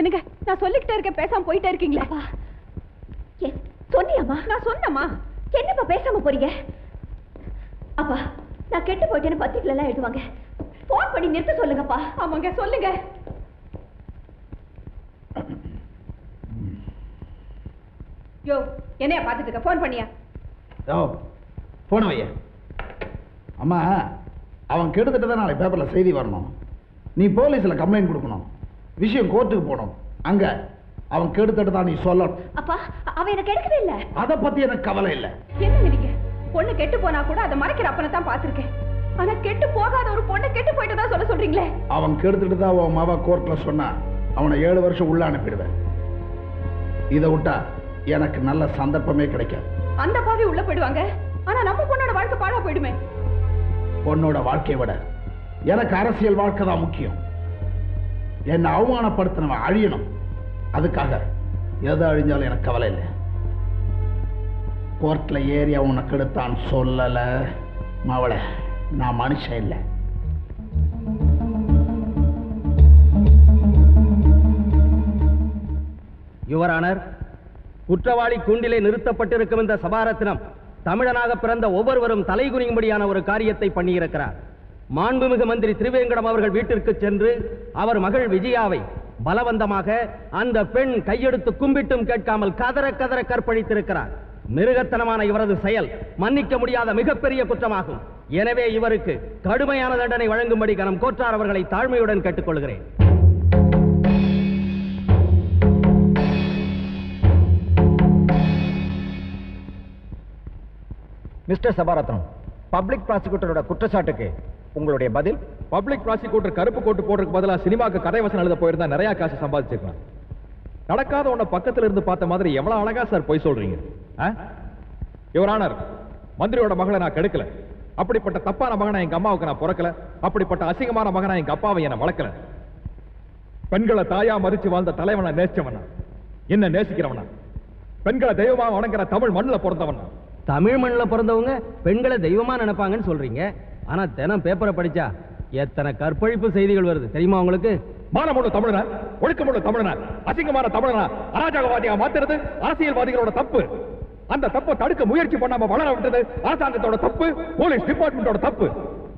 என்னங்க? நான் சொல்லிக்கிட்டே இருக்கேன் பேசாம போயிட்டே இருக்கீங்களா. சொன்னியாமா நான் சொன்னேம்மா. என்னப்பா பேசாம போறீங்க? அப்பா நான் கெட்டு போயிட்டேன்னு பத்திரிக்கையில எல்லாம் எழுதுவாங்க. போன் பண்ணி நிறுத்த சொல்லுங்கப்பா. ஆமாங்க சொல்லுங்க. யோ என்னைய பார்த்துட்டு இருக்க? ஃபோன் பண்ணியா? ஓ போன வைய. அம்மா அவன் கெடுத்துட்டு தான் நாளை பேப்பரில் செய்தி வரணும். நீ போலீஸில் கம்ப்ளைண்ட் கொடுக்கணும். விஷயம் கோர்ட்டுக்கு போகணும் அங்க அவன் கெடுத்துட்டு தான் நீ சொல்லணும். அப்பா அவன் எனக்கு எடுக்கவே இல்ல. அதை பத்தி எனக்கு கவலை இல்லை. என்னங்க நீங்க? பொண்ணு கெட்டு போனா கூட அதை மறைக்கிற அப்பனை தான் பார்த்திருக்கேன். ஆனா கெட்டு போகாத ஒரு பொண்ணு கெட்டு போயிட்டு தான் சொல்ல சொல்றீங்களே? அவன் கெடுத்துட்டு தான் உன் மாவா கோர்ட்ல சொன்னா அவனை ஏழு வருஷம் உள்ள அனுப்பிடுவேன். இதை விட்டா எனக்கு நல்ல சந்தர்ப்பமே கிடைக்காது. அந்த பாவி உள்ள போயிடுவாங்க. ஆனா நம்ம பொண்ணோட வாழ்க்கை பாழா போயிடுமே. பொண்ணோட வாழ்க்கையை விட எனக்கு அரசியல் வாழ்க்கை தான் முக்கியம். என்னை அவமானப்படுத்தினவன் அழியணும். அதுக்காக எது அழிஞ்சாலும் எனக்கு கவலை இல்லை. கோர்ட்டில் ஏறி அவனை கெடுத்தான் சொல்லலை. மவளை நான் மனுஷன் இல்லை. யுவரானர் குற்றவாளி கூண்டிலே நிறுத்தப்பட்டிருக்கும் இந்த சபாரத்தினம் தமிழனாக பிறந்த ஒவ்வொருவரும் தலைகுனியும்படியான ஒரு காரியத்தை பண்ணியிருக்கிறார். மாண்புமிகு மந்திரி திருவேங்கடம் அவர்கள் வீட்டிற்கு சென்று அவர் மகள் விஜயாவை பலவந்தமாக அந்த பெண் கையெடுத்து கும்பிட்டும் கேட்காமல் கதற கதற கற்பழித்திருக்கிறார். மிருகத்தனமான இவரது செயல் மன்னிக்க முடியாத மிகப்பெரிய குற்றமாகும். எனவே இவருக்கு கடுமையான தண்டனை வழங்கும்படி கனம் கோற்றார் அவர்களை தாழ்மையுடன் கேட்டுக்கொள்கிறேன். மிஸ்டர் சபாரத்னம் பப்ளிக் ப்ராசிக்யூட்டரோட குற்றச்சாட்டுக்கு உங்களுடைய பதில்? பப்ளிக் ப்ராசிக்யூட்டர் கருப்பு கோட்டு போடுறதுக்கு பதிலாக சினிமாக்கு கதை வசனம் எழுத போயிருந்தா நிறைய காசு சம்பாதிச்சிருக்கலாம். நடக்காத உன்னை பக்கத்துல இருந்து பார்த்த மாதிரி எவ்வளவு அழகா சார் பொய் சொல்றீங்க? யுவர் ஆனர் மந்திரியோட மகளை நான் கெடுக்கல. அப்படிப்பட்ட தப்பான மகனை எங்க அம்மாவுக்கு நான் பிறக்கல. அப்படிப்பட்ட அசிங்கமான மகனை எங்க அப்பாவை என்ன வளர்க்கல. பெண்களை தாயா மறிச்சு வாழ்ந்த தலைவனை நேசிச்சவனா? என்ன நேசிக்கிறவனா? பெண்களை தெய்வமா வணங்குற தமிழ் மண்ணில் பிறந்தவனா? தமிழ் மண்ணில் பிறந்தவங்க பெண்களை தெய்வமா நினைப்பாங்கன்னு சொல்றீங்க. ஆனா தினம் பேப்பரை படிச்சா எத்தனை கற்பழிப்பு செய்திகள் வருது. தெரியுமா உங்களுக்கு? மானமுள்ள தமிழனா ஒழுக்கமுள்ள தமிழனா அசிங்கமான தமிழனா அராஜகவாதியா மாத்துறது அரசியல்வாதிகளோட தப்பு. அந்த தப்பை தடுக்க முயற்சி பண்ணாம வளர விட்டது அரசாங்கத்தோட தப்பு போலீஸ் டிபார்ட்மெண்டோட தப்பு.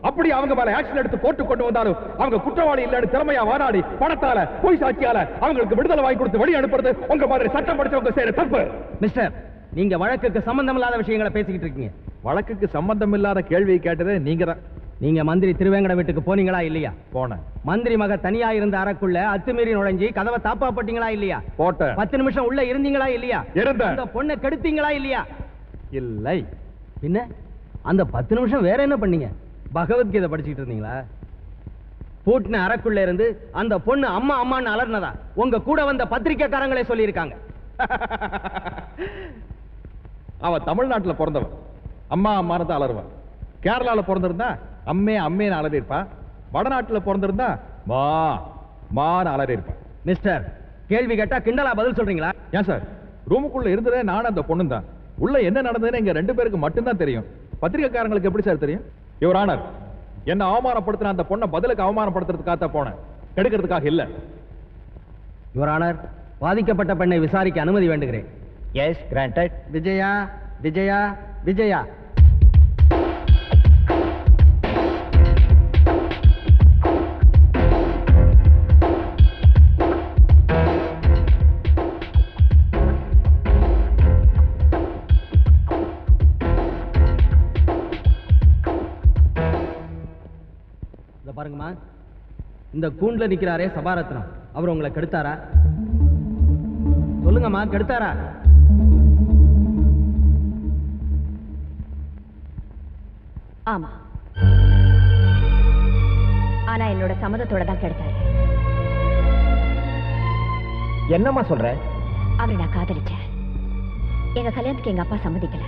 அப்படி அவங்க மேல ஆக்ஷன் எடுத்து போட்டு கொண்டு வந்தாலும் அவங்க குற்றவாளி இல்லைன்னு திறமையா வாதாடி பணத்தால பொய் சாட்சியால அவங்களுக்கு விடுதலை வாங்கி கொடுத்து வெளியே அனுப்புறது உங்க மாதிரி சட்டம் படிச்சவங்க செய்யற தப்பு. மிஸ்டர் நீங்க வழக்குக்கு சம்பந்தம் இல்லாத விஷயங்களை பேசிக்கிட்டு இருக்கீங்க. வழக்குக்கு சம்பந்தம் இல்லாத கேள்வியை கேட்டதே நீங்க தான். நீங்க மந்திரி திருவேங்கட வீட்டுக்கு போனீங்களா இல்லையா? போனேன். மந்திரி மக தனியா இருந்த அறைக்குள்ள அத்துமீறி நுழைஞ்சு கதவை தாப்பா போட்டீங்களா இல்லையா? போட்டேன். பத்து நிமிஷம் உள்ள இருந்தீங்களா இல்லையா? இருந்தேன். அந்த பொண்ணை கெடுத்தீங்களா இல்லையா? இல்லை. பின்ன அந்த பத்து நிமிஷம் வேற என்ன பண்ணீங்க? பகவத்கீதை படிச்சுக்கிட்டு இருந்தீங்களா? பூட்டின அறைக்குள்ள இருந்து அந்த பொண்ணு அம்மா அம்மான்னு அலர்னதா உங்க கூட வந்த பத்திரிக்கைக்காரங்களே சொல்லியிருக்காங்க. அவ தமிழ்நாட்டுல பிறந்தவன். அம்மா அம்மானு தான் அலறுவான். கேரளால பிறந்திருந்தா அம்மே அம்மேன்னு அலறியிருப்பா. வடநாட்டுல பிறந்திருந்தா மா மான்னு அலறியிருப்பா. மிஸ்டர் கேள்வி கேட்டா கிண்டலா பதில் சொல்றீங்களா? ஏன் சார்? ரூமுக்குள்ள இருந்ததே நானும் அந்த பொண்ணும் தான். உள்ள என்ன நடந்ததுன்னு எங்க ரெண்டு பேருக்கு மட்டும்தான் தெரியும். பத்திரிகைக்காரங்களுக்கு எப்படி சார் தெரியும்? இவர் ஆனர் என்ன அவமானப்படுத்தின அந்த பொண்ணை பதிலுக்கு அவமானப்படுத்துறதுக்காக தான் போனேன். கெடுக்கிறதுக்காக இல்ல. யுவர் ஆனர் பாதிக்கப்பட்ட பெண்ணை விசாரிக்க அனுமதி வேண்டுகிறேன். Yes granted Vijaya Vijaya Vijaya. இந்த கூண்டுல நிக்கிறாரே சபாரத்னம். அவர் உங்களை கெடுத்தாரா? சொல்லுங்கம்மா கெடுத்தாரா? ஆமா. ஆனா என்னோட சம்மதத்தோட தான் கெடுத்தாரு. என்னம்மா சொல்ற? அவரை நான் காதலிச்சேன். எங்க கல்யாணத்துக்கு எங்க அப்பா சம்மதிக்கல.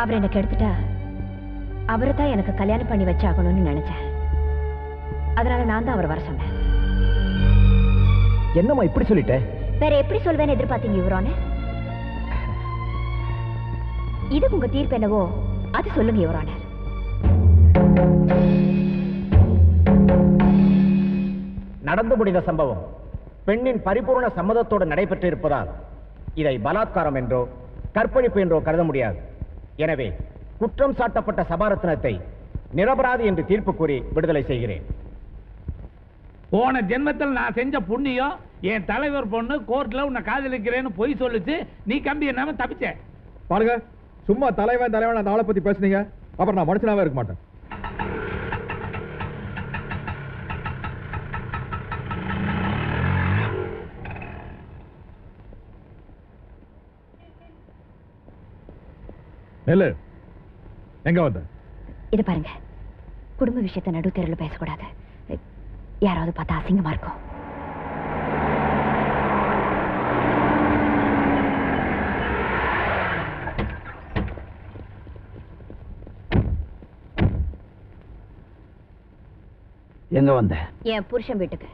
அவர் என்ன கெடுத்துட்டா அவரை தான் எனக்கு கல்யாணம் பண்ணி வச்சாகணும்னு நினைச்சேன். அதனால நான் தான் அவர் வர சொன்னேன். என்னம்மா இப்படி சொல்லிட்ட? வேற எப்படி சொல்வேன்னு எதிர்பார்த்தீங்க யுவரான இது உங்க தீர்ப்பு என்னவோ அது சொல்லுங்க யுவரானர் நடந்து முடிந்த சம்பவம் பெண்ணின் பரிபூர்ண சம்மதத்தோடு நடைபெற்று இருப்பதால் இதை பலாத்காரம் என்றோ கற்பழிப்பு என்றோ கருத முடியாது. எனவே குற்றம் சாட்டப்பட்ட சபாரத்னத்தை நிரபராதி என்று தீர்ப்பு கூறி விடுதலை செய்கிறேன். போன ஜென்மத்தில் நான் செஞ்ச புண்ணியம் என் தலைவர் பொண்ணு கோர்ட்ல உன்னை காதலிக்கிறேன்னு பொய் சொல்லுச்சு. நீ கம்பி என்னாம தப்பிச்ச. பாருங்க சும்மா தலைவன் தலைவன் அந்த ஆளை பத்தி பேசுனீங்க. அப்புறம் நான் மனுஷனாவே இருக்க மாட்டேன். நெல்லு எங்க வந்த? இது பாருங்க. குடும்ப விஷயத்தை நடு தெருவில் பேசக்கூடாது. யாராவது பார்த்தா அசிங்கமா இருக்கும். எங்க வந்த? என் புருஷன் வீட்டுக்கு.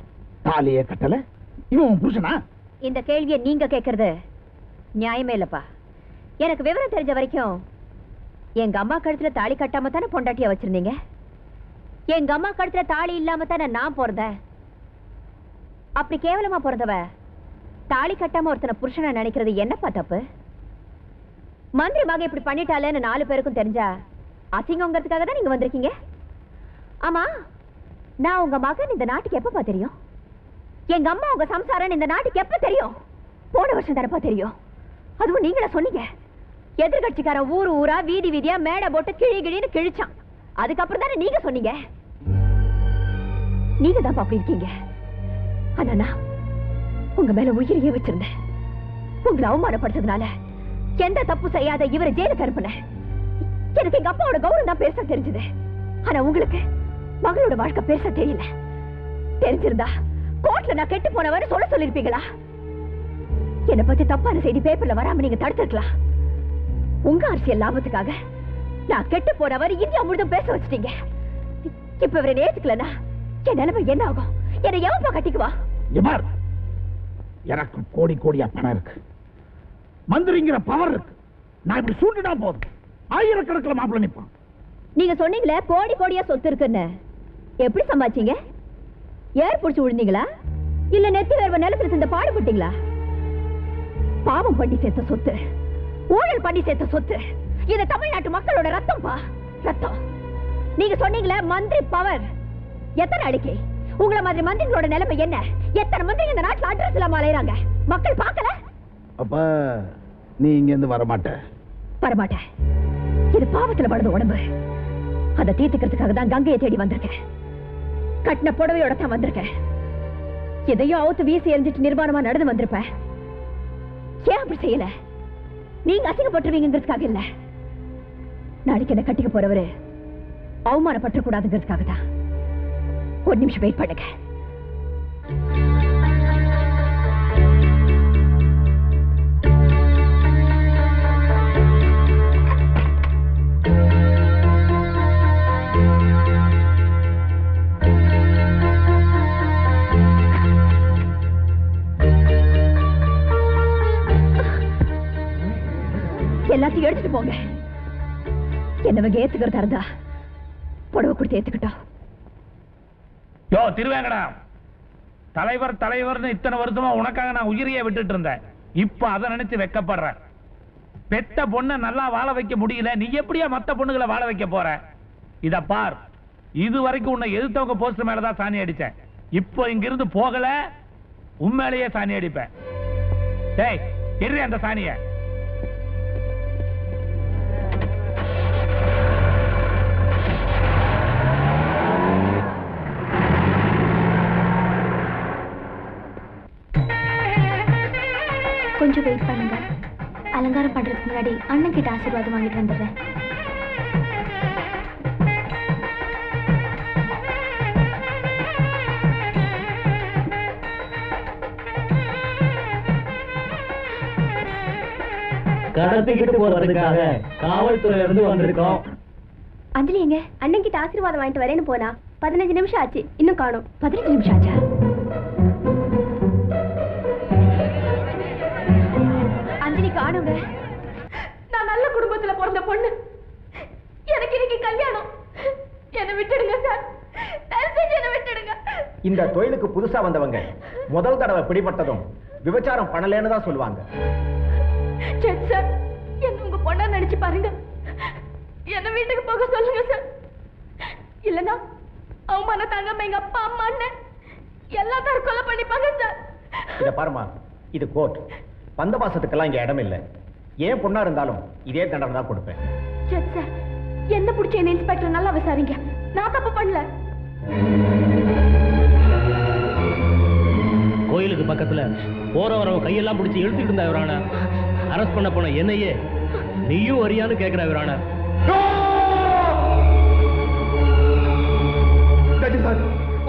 தாலியே கட்டல? இவன் புருஷனா? இந்த கேள்வியை நீங்க கேட்கறது நியாயமே இல்லப்பா. எனக்கு விவரம் தெரிஞ்ச வரைக்கும் எங்க அம்மா கழுத்துல தாலி கட்டாம தானே பொண்டாட்டியா வச்சிருந்தீங்க? எங்க அம்மா கழுத்துல தாலி இல்லாம தானே நான் பிறந்தேன் அப்படி கேவலமா பிறந்தவ தாலி கட்டாம ஒருத்தனை புருஷனை நினைக்கிறது என்னப்பா தப்பு? மந்திரி மக இப்படி பண்ணிட்டாலேன்னு நாலு பேருக்கும் தெரிஞ்சா அசிங்கங்கிறதுக்காக தான் நீங்க வந்திருக்கீங்க? ஆமா நான் உங்க மகன் இந்த நாட்டுக்கு எப்பப்பா தெரியும்? எங்க அம்மா உங்க சம்சாரம் இந்த நாட்டுக்கு எப்ப தெரியும்? போன வருஷம் தரப்பா தெரியும்? அதுவும் நீங்களா சொன்னீங்க. எதிர்கட்சிக்காரன் ஊர் ஊரா வீதி வீதியா மேடை போட்டு கிழி கிழின்னு கிழிச்சான். அதுக்கப்புறம் தானே நீங்க சொன்னீங்க? நீங்க தான் அப்படி இருக்கீங்க. ஆனா நான் உங்க மேல உயிரையே வச்சிருந்தேன். உங்களை அவமானப்படுத்ததுனால எந்த தப்பு செய்யாத இவரை ஜெயிலுக்கு அனுப்புனேன் எனக்கு எங்க அப்பாவோட கௌரவம் தான் பெருசா தெரிஞ்சது. ஆனா உங்களுக்கு மகளோட வாழ்க்கை பெருசா தெரியல. தெரிஞ்சிருந்தா கோர்ட்ல நான் கெட்டு போனவரை சொல்ல சொல்லிருப்பீங்களா என்னை பத்தி தப்பான செய்தி பேப்பர்ல வராம நீங்க தடுத்துருக்கலாம். உங்க அரசியல் லாபத்துக்காக நான் கெட்டு போனவர் இந்தியா முழுதும் பேச வச்சிட்டீங்க. இப்ப இவரை நேத்துக்கலனா என் நிலைமை என்ன ஆகும்? என்னை எவப்பா கட்டிக்குவா? இவர் எனக்கு கோடி கோடியா பணம் இருக்கு. மந்திரிங்கிற பவர் இருக்கு. நான் இப்படி சூண்டினா போதும். ஆயிரக்கணக்கில் மாப்பிள்ள நிப்பான் நீங்க சொன்னீங்களே கோடி கோடியா சொத்து இருக்குன்னு. எப்படி சம்பாதிச்சீங்க? ஏர் புடிச்சு விழுந்தீங்களா இல்ல நெத்தி வேர்வ நிலத்துல சேர்ந்த பாடுபட்டீங்களா பாவம் பண்ணி சேர்த்த சொத்து. ஊழல் பண்ணி சேர்த்த சொத்து. இது தமிழ்நாட்டு மக்களோட ரத்தம் பா ரத்தம். நீங்க சொன்னீங்களே மந்திரி பவர் எத்தனை அடிக்கை? உங்கள மாதிரி மந்திரிகளோட நிலைமை என்ன? எத்தனை மந்திரி இந்த நாட்டுல அட்ரஸ் இல்லாம அலையறாங்க? மக்கள் பார்க்கல? அப்ப நீ இங்க இருந்து வர மாட்ட வரமாட்டேன். இது பாவத்துல படுத உடம்பு. அதை தீர்த்துக்கிறதுக்காக தான் கங்கையை தேடி வந்திருக்கேன். கட்டின புடவையோட தான் வந்திருக்கேன். எதையோ அவுத்து வீசி எரிஞ்சிட்டு நிர்வாணமா நடந்து வந்திருப்பேன். ஏன் அப்படி செய்யல? நீங்க அசிங்கப்பட்டுருவீங்கிறதுக்காக இல்ல. நாளைக்கு என்ன கட்டிக்க போறவரு அவமானப்பட்டு கூடாதுங்கிறதுக்காக தான். ஒரு நிமிஷம் வெயிட் பண்ணுங்க. எல்லாத்தையும் எடுத்துட்டு போங்க. என்னவங்க ஏத்துக்கிறதா இருந்தா புடவை கொடுத்து ஏத்துக்கிட்டோம். யோ திருவேங்கடா. தலைவர் தலைவர்னு இத்தனை வருஷமா உனக்காக நான் உயிரையே விட்டுட்டு இருந்தேன். இப்ப அதை நினைச்சு வெக்கப்படுறேன் பெத்த பொண்ணை நல்லா வாழ வைக்க முடியல. நீ எப்படியா மத்த பொண்ணுகளை வாழ வைக்க போற? இத பார். இது வரைக்கும் உன்னை எதிர்த்தவங்க போஸ்டர் மேலதான் சாணி அடிச்சேன். இப்போ இங்கிருந்து போகல உண்மையிலேயே சாணி அடிப்பேன். டேய் எரு அந்த சாணியை. முன்னாடி அண்ணன் கிட்ட ஆசீர்வாதம் வாங்கிட்டு வந்துடுறேன். கடத்திக்கிட்டு போறதுக்காக காவல்துறையில இருந்து வந்திருக்கோம். அஞ்சலி எங்க? அண்ணன் கிட்ட ஆசீர்வாதம் வாங்கிட்டு வரேன்னு போனா பதினஞ்சு நிமிஷம் ஆச்சு. இன்னும் காணும். பதினஞ்சு நிமிஷம் ஆச்சா? குடும்பத்துல பிறந்த பொண்ணு. எனக்கு இன்னைக்கு கல்யாணம். என்னை விட்டுடுங்க சார் இந்த தொழிலுக்கு புதுசா வந்தவங்க முதல் தடவை பிடிபட்டதும் விபச்சாரம் பண்ணலேன்னு தான் சொல்லுவாங்க. சார் என்ன உங்க பொண்ணா நினைச்சு பாருங்க. என்ன வீட்டுக்கு போக சொல்லுங்க சார் இல்லனா அவமான தாங்காம எங்க அப்பா அம்மா அண்ணன் எல்லாம் தற்கொலை பண்ணிப்பாங்க சார் இத பாருமா இது கோர்ட். பந்தபாசத்துக்கெல்லாம் இங்க இடம் இல்லை ஏன் பொண்ணா இருந்தாலும் இதே தண்டனை தான் கொடுப்பேன். ஜட்ஜ் சார் என்ன பிடிச்ச என்ன இன்ஸ்பெக்டர் நல்லா விசாரிங்க நான் தப்பு பண்ணல. கோயிலுக்கு பக்கத்துல போற வரவன் கையெல்லாம் பிடிச்சி இழுத்துட்டு இருந்தா இவரான. அரெஸ்ட் பண்ண போன என்னையே நீயும் வரியான்னு கேட்கிற இவரான. சார்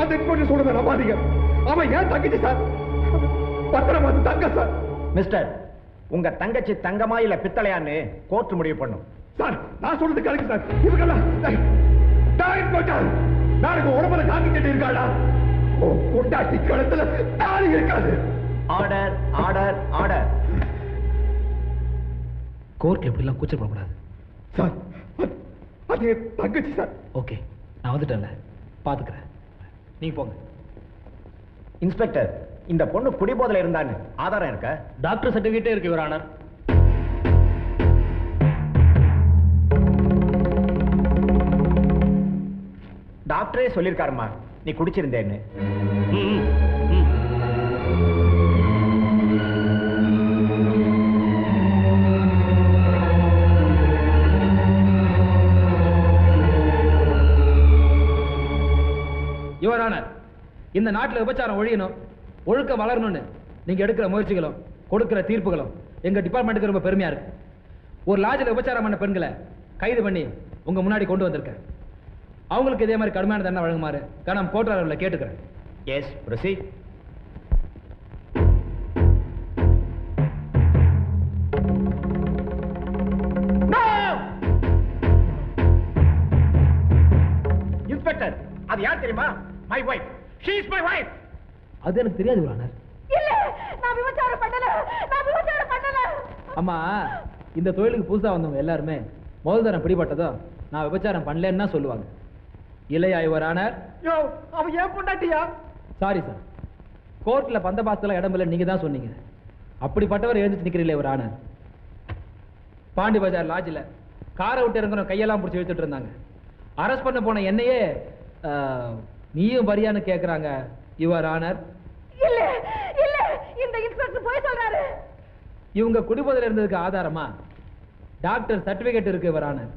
அந்த இன்ஸ்பெக்டர் சொல்றத நம்பாதீங்க. அவன் ஏன் தங்கச்சி சார் பத்திரம் வந்து தங்க சார் மிஸ்டர் உங்க தங்கச்சி தங்கமா இல்ல பித்தளையான்னு கோர்ட் முடிவு பண்ணும். சார் நான் சொல்றது கரெக்ட் சார். இவங்கெல்லாம் நாளைக்கு உடம்புல காக்கி சட்டை இருக்காடா ஓ கொண்டாட்டி கழுத்துல தாலி இருக்காது. Order order order. கோர்ட்ல எப்படிலாம் கூச்சப்படக்கூடாது சார் அது- தங்கச்சி சார். ஓகே நான் வந்துட்டேன்ல. பாத்துக்கிறேன். நீங்க போங்க. இன்ஸ்பெக்டர் இந்த பொண்ணு குடிபோதையில இருந்தான்னு ஆதாரம் இருக்க? டாக்டர் சர்டிபிகேட்டே இருக்கு இவர் ஆனர். டாக்டரே சொல்லியிருக்காருமா நீ குடிச்சிருந்தேன்னு. Your honour. இந்த நாட்டில் விபச்சாரம் ஒழியணும். ஒழுக்கம் வளரணும்னு நீங்க எடுக்கிற முயற்சிகளும் கொடுக்கிற தீர்ப்புகளும் எங்க டிபார்ட்மெண்ட்டுக்கு ரொம்ப பெருமையா இருக்கு. ஒரு லாட்ஜில் விபச்சாரம் பண்ண பெண்களை கைது பண்ணி உங்க முன்னாடி கொண்டு வந்திருக்கேன். அவங்களுக்கு இதே மாதிரி கடுமையான தண்டனை வழங்குமாறு கனம் கோர்ட் அளவில் கேட்டுக்கிறேன். எஸ் ப்ரொசீட் இன்ஸ்பெக்டர் அது யார் தெரியுமா? My wife she is my wife அது எனக்கு தெரியாது ஆனர் இல்ல நான் விபச்சாரம் பண்ணல. நான் விபச்சாரம் பண்ணல. அம்மா இந்த தொழிலுக்கு புதுசா வந்தவங்க எல்லாருமே முதல் தரம் பிடிபட்டதும் நான் விபச்சாரம் பண்ணலன்னு தான் சொல்லுவாங்க. இல்லையா யுவர் ஆனர் யோ அவ ஏன் பொண்டாட்டியா? சாரி சார் கோர்ட்ல பந்தபாசத்துல இடம் இல்லை நீங்க தான் சொன்னீங்க. அப்படிப்பட்டவர் எழுந்துச்சு நிக்கிறீங்களே ஒரு ஆனர் பாண்டி பஜார் லாட்ஜில் காரை விட்டு இறங்குற கையெல்லாம் பிடிச்சி இழுத்துட்டு இருந்தாங்க. அரெஸ்ட் பண்ண போன என்னையே நீயும் வரியான்னு கேட்குறாங்க யுவர் ஆனர் இல்ல இல்ல இந்த இன்ஸ்பெக்டர் போய் சொல்றாரு. இவங்க குடிபோதையில் இருந்ததுக்கு ஆதாரமா? டாக்டர் சர்டிபிகேட் இருக்கு யுவர் ஆனர்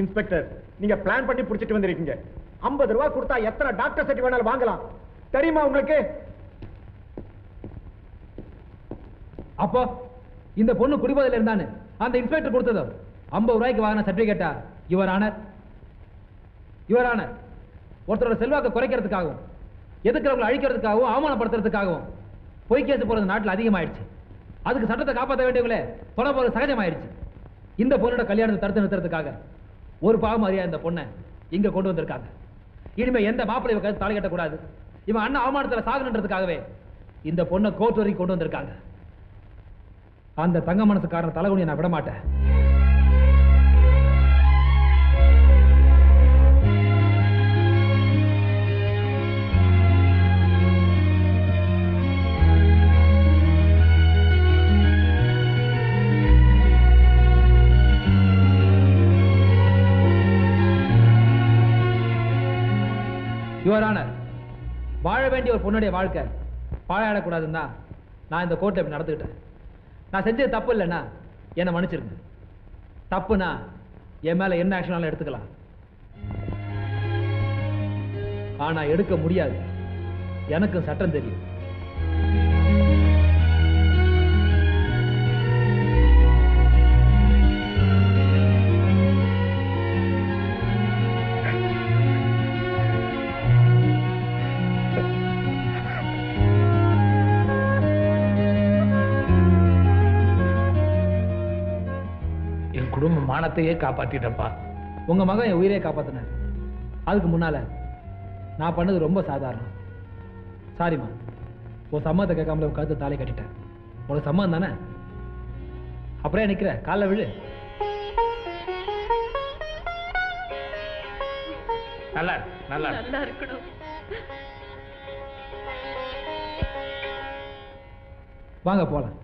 இன்ஸ்பெக்டர் நீங்க பிளான் பண்ணி புடிச்சிட்டு வந்திருக்கீங்க. 50 ரூபாய் கொடுத்தா எத்தனை டாக்டர் சர்டிஃபிகேட் வேணாலும் வாங்கலாம். தெரியுமா உங்களுக்கு? அப்போ இந்த பொண்ணு குடிபோதையில் இருந்தான்னு. அந்த இன்ஸ்பெக்டர் கொடுத்ததோ ஐம்பது ரூபாய்க்கு வாங்கின சர்டிபிகேட்டா யுவர் ஆனர் யுவர் ஆனர் ஒருத்தரோட செல்வாக்கை குறைக்கிறதுக்காகவும் எதுக்குறவங்களை அழிக்கிறதுக்காகவும் அவமானப்படுத்துறதுக்காகவும் பொய் கேஸ் போகிறது நாட்டில் அதிகமாயிடுச்சு. அதுக்கு சட்டத்தை காப்பாற்ற வேண்டியவங்களே தொலை போகிறது சகஜமாயிடுச்சு. இந்த பொண்ணோட கல்யாணத்தை தடுத்து நிறுத்துறதுக்காக ஒரு பாவம் அறியா இந்த பொண்ணை இங்கே கொண்டு வந்திருக்காங்க. இனிமேல் எந்த மாப்பிள்ளை கருத்து தாலி கட்டக்கூடாது. இவன் அண்ணன் அவமானத்தில் சாகணுன்றதுக்காகவே இந்த பொண்ணை கோர்ட் வரைக்கும் கொண்டு வந்திருக்காங்க. அந்த தங்க மனசுக்காரன் தலைகுனியை நான் விட மாட்டேன் யுவர் ஆனர் வாழ வேண்டிய ஒரு பொண்ணுடைய வாழ்க்கை பாழாடக்கூடாதுன்னு தான் நான் இந்த கோர்ட்டை இப்படி நடந்துக்கிட்டேன் நான் செஞ்சது தப்பு இல்லைண்ணா. என்னை மன்னிச்சிருங்க. தப்புனா என் மேலே என்ன ஆக்ஷனாலும் எடுத்துக்கலாம். ஆனால் எடுக்க முடியாது. எனக்கு சட்டம் தெரியும். மானத்தையே காப்பாற்றிட்டப்பா உங்கள் மகன் என் உயிரே காப்பாற்றினார் அதுக்கு முன்னால் நான் பண்ணது ரொம்ப சாதாரணம். சாரிம்மா உன் சம்மத்தை கேட்காமல உட்காந்து தாலி கட்டிட்டேன். உனக்கு சம்மம் தானே? அப்புறம் நிற்கிற காலைல விழு. நல்லா நல்லா நல்லா இருக்கணும். வாங்க போகலாம்